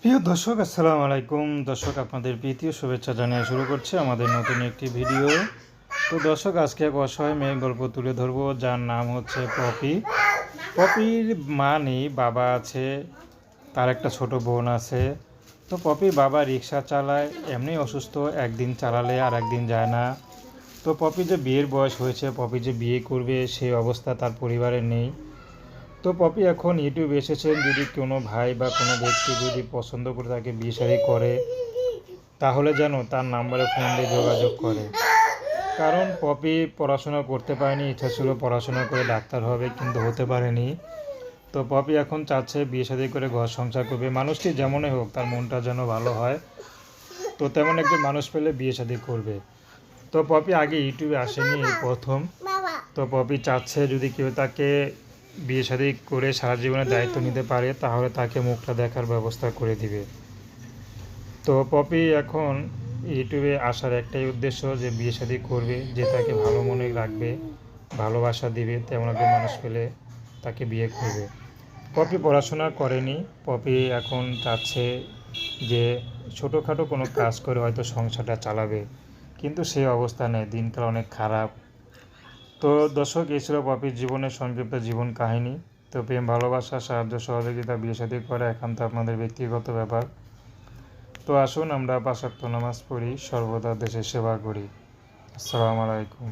প্রিয় দর্শক, আসসালামু আলাইকুম। দর্শক, আপনাদের প্রীতীয় শুভেচ্ছা জানিয়ে শুরু করছে আমাদের নতুন একটি ভিডিও। তো দর্শক, আজকে এক অসহায় মেয়ে গল্প তুলে ধরবো, যার নাম হচ্ছে পপি। পপির মা নেই, বাবা আছে, তার একটা ছোট বোন আছে। তো পপি বাবা রিক্সা চালায়, এমনি অসুস্থ, একদিন চালালে আর একদিন যায় না। তো পপি যে বিয়ের বয়স হয়েছে, পপি যে বিয়ে করবে, সেই অবস্থা তার পরিবারের নেই। তো পপি, এখন ইউটিউব এসেছেন। যদি কোনো ভাই বা কোনো ব্যক্তি যদি পছন্দ করে তাকে বিয়ে করে, তাহলে যেন তার নাম্বারে ফোন দিয়ে যোগাযোগ করে। কারণ পপি পড়াশোনা করতে পারেনি, ইচ্ছা ছিল পড়াশোনা করে ডাক্তার হবে, কিন্তু হতে পারেনি। তো পপি এখন চাচ্ছে বিয়ে করে ঘর সংসার করবে। মানুষটি যেমনই হোক, তার মনটা যেন ভালো হয়। তো তেমন একজন মানুষ পেলে বিয়ে শাদী করবে। তো পপি আগে ইউটিউবে আসেনি প্রথম। তো পপি চাচ্ছে যদি কেউ তাকে বিয়ে শাদী করে সারা জীবনের দায়িত্ব নিতে পারে তাহলে তাকে মুখটা দেখার ব্যবস্থা করে দিবে। তো পপি এখন ইউটিউবে আসার একটাই উদ্দেশ্য যে বিয়ে শাদী করবে যে তাকে ভালো মনে রাখবে ভালোবাসা দিবে তেমন একজন মানুষ পেলে তাকে বিয়ে করবে। পপি পড়াশোনা করেনি পপি এখন চাচ্ছে যে ছোটোখাটো কোনো কাজ করে হয়তো সংসারটা চালাবে কিন্তু সেই অবস্থা নেই দিনকাল অনেক খারাপ। তো দর্শক, এই ছিল পপির জীবনের সংক্ষিপ্ত জীবন কাহিনী। তো প্রেম, ভালোবাসা, সাহায্য, সহযোগিতা বিয়ে সাথে করা একান্ত আপনাদের ব্যক্তিগত ব্যাপার। তো আসুন আমরা পাশাক্ত নামাজ পড়ি, সর্বদা দেশের সেবা করি। আসসালামু আলাইকুম।